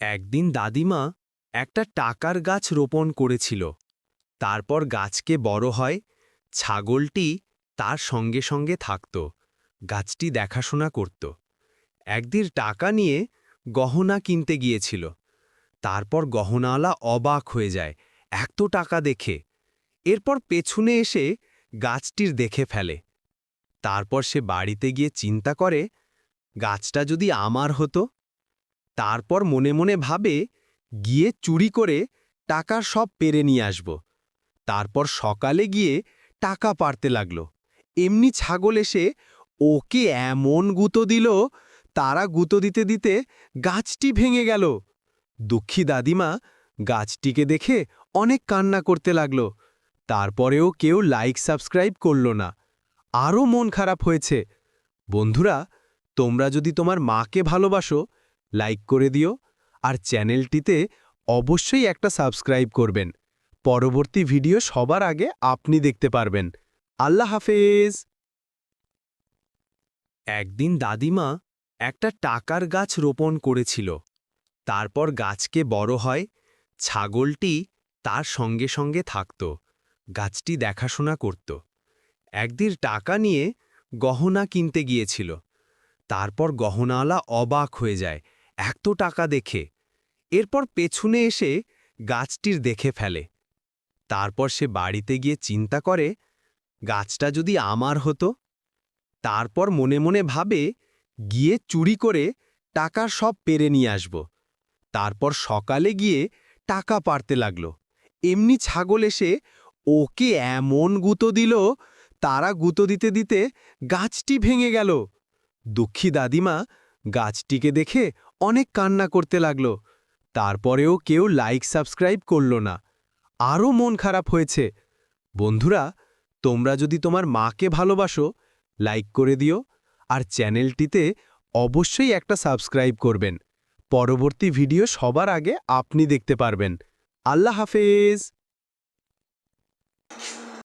একদিন দাদিমা একটা টাকার গাছ রোপণ করেছিল। তারপর গাছকে বড় হয়, ছাগলটি তার সঙ্গে সঙ্গে থাকত, গাছটি দেখাশোনা করত। একদিন টাকা নিয়ে গহনা কিনতে গিয়েছিল। তারপর গহনাওয়ালা অবাক হয়ে যায়, এত টাকা দেখে। এরপর পেছনে এসে গাছটির দেখে ফেলে। তারপর সে বাড়িতে গিয়ে চিন্তা করে, গাছটা যদি আমার হতো তারপর মনে মনে ভাবে, গিয়ে চুরি করে টাকা সব পেরে নিয়ে আসব। তারপর সকালে গিয়ে টাকা পারতে লাগল। এমনি ছাগল এসে ওকে এমন গুঁতো দিল, তারা গুঁতো দিতে দিতে গাছটি ভেঙে গেল। দুঃখী দাদিমা গাছটিকে দেখে অনেক কান্না করতে লাগল। তারপরেও কেউ লাইক সাবস্ক্রাইব করল না। আরও মন খারাপ হয়েছে। বন্ধুরা, তোমরা যদি তোমার মাকে ভালোবাসো লাইক করে দিও আর চ্যানেলটিতে অবশ্যই একটা সাবস্ক্রাইব করবেন। পরবর্তী ভিডিও সবার আগে আপনি দেখতে পারবেন। আল্লাহ হাফেজ! একদিন দাদিমা একটা টাকার গাছ রোপণ করেছিল। তারপর গাছকে বড় হয়, ছাগলটি তার সঙ্গে সঙ্গে থাকত, গাছটি দেখাশোনা করত। একদিন টাকা নিয়ে গহনা কিনতে গিয়েছিল। তারপর গহনাওয়ালা অবাক হয়ে যায় এত টাকা দেখে। এরপর পেছনে এসে গাছটির দেখে ফেলে। তারপর সে বাড়িতে গিয়ে চিন্তা করে, গাছটা যদি আমার হতো? তারপর মনে মনে ভাবে, গিয়ে চুরি করে টাকা সব পেরে নিয়ে আসব। তারপর সকালে গিয়ে টাকা পারতে লাগল। এমনি ছাগল এসে ওকে এমন গুঁতো দিল, তারা গুঁতো দিতে দিতে গাছটি ভেঙে গেল। দুঃখী দাদিমা গাছটিকে দেখে অনেক কান্না করতে লাগল। তারপরেও কেউ লাইক, সাবস্ক্রাইব করল না। আরও মন খারাপ হয়েছে। বন্ধুরা, তোমরা যদি তোমার মাকে ভালোবাসো, লাইক করে দিও আর চ্যানেলটিতে অবশ্যই একটা সাবস্ক্রাইব করবেন। পরবর্তী ভিডিও সবার আগে আপনি দেখতে পারবেন। আল্লাহ হাফেজ!